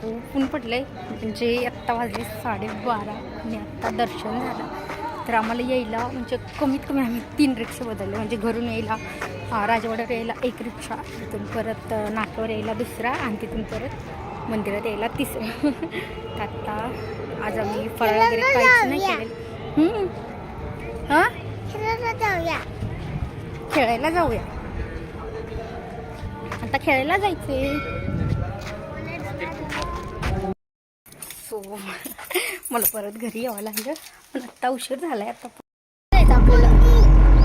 खूप ऊन पडलंय. म्हणजे आत्ता वाजले साडेबारा आणि आत्ता दर्शन झालं. तर आम्हाला यायला म्हणजे कमीत कमी आम्ही तीन रिक्षा बदलले. म्हणजे घरून यायला राजवाड्यावर यायला एक रिक्षा तिथून परत अं, नाक्यावर यायला दुसरा आणि तिथून परत मंदिरात यायला तिसरं. तर आत्ता आज आम्ही फराळ वगैरे काहीच नाही केलेलं. हां? जाऊया. खेळायला जाऊया. आता खेळायला जायचे सो मला परत घरी यावं लागलं. पण आत्ता उशीर झालाय आता. जायचं आपल्याला.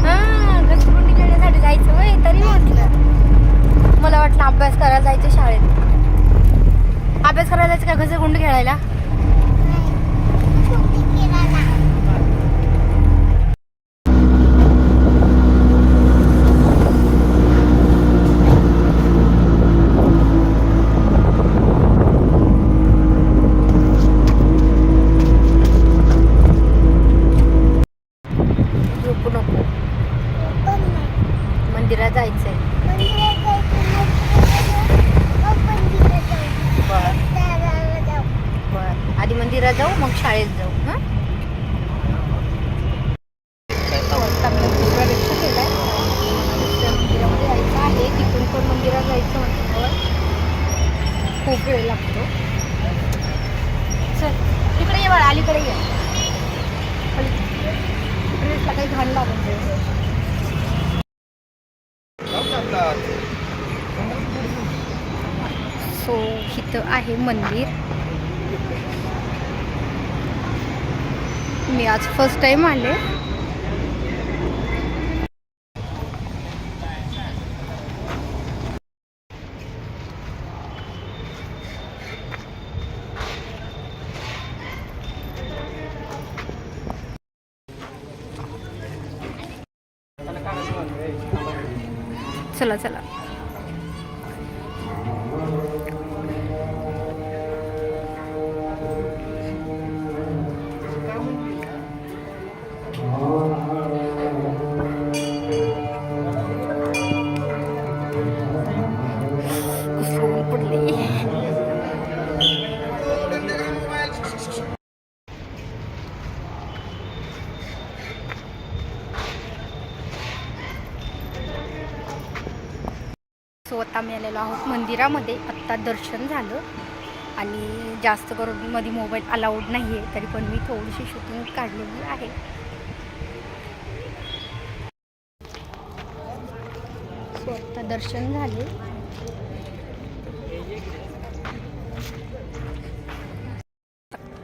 हा घसरुंडी खेळण्यासाठी जायचं वय तरी म्हटलं. मला वाटलं अभ्यास करायला जायचं शाळेत. अभ्यास करायला जायचं का घसरगुंडी खेळायला? शाळेत जाऊ हां? प्रवेश रिक्षा आहे दुसऱ्या मंदिरामध्ये जायचं आहे. तिथून पण मंदिरात जायचं म्हटल्यावर खूप वेळ लागतो. चल तिकडे ये बाळा अलीकडे ये. ड्रेसला काही घाण लागून सो इथं आहे मंदिर. मी आज फर्स्ट टाइम आले. चला चला. सो आता आम्ही आलेलो आहोत. मंदिरामध्ये आत्ता दर्शन झालं. आणि जास्त करून मध्ये मोबाईल अलाउड नाही आहे तरी पण मी थोडीशी शूटिंग काढलेली आहे. सो आत्ता दर्शन झाले.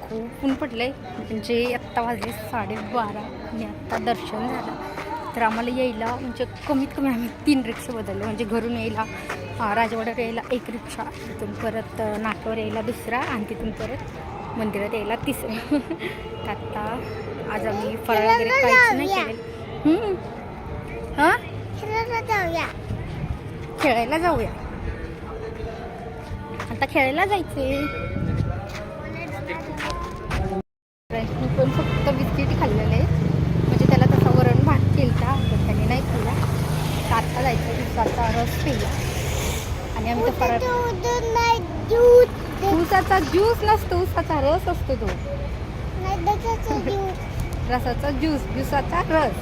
खूप ऊन पडलंय. म्हणजे आत्ता वाजले साडेबारा. आणि आत्ता दर्शन झालं. तर आम्हाला यायला म्हणजे कमीत कमी आम्ही तीन रिक्षा बदलले. म्हणजे घरून यायला राजवाड्यावर यायला एक रिक्षा तिथून परत अं, नाक्यावर यायला दुसरा आणि तिथून परत मंदिरात यायला तिसरं. तर आत्ता आज आम्ही फराळ वगैरे काहीच नाही केलेलं. हां? जाऊया. खेळायला जाऊया. आता खेळायला जायचे मी पण फक्त बिस्किट खाल्लेले आहेत म्हणजे त्याला तसा वरण भात केलता तर त्याने नाही खाल्ला तर आत्ता जायचं उसाचा रस पिला. आणि आम्ही परत दूध उसाचा ज्यूस नसतो उसाचा रस असतो तो. रसाचा ज्यूस ज्यूसाचा रस.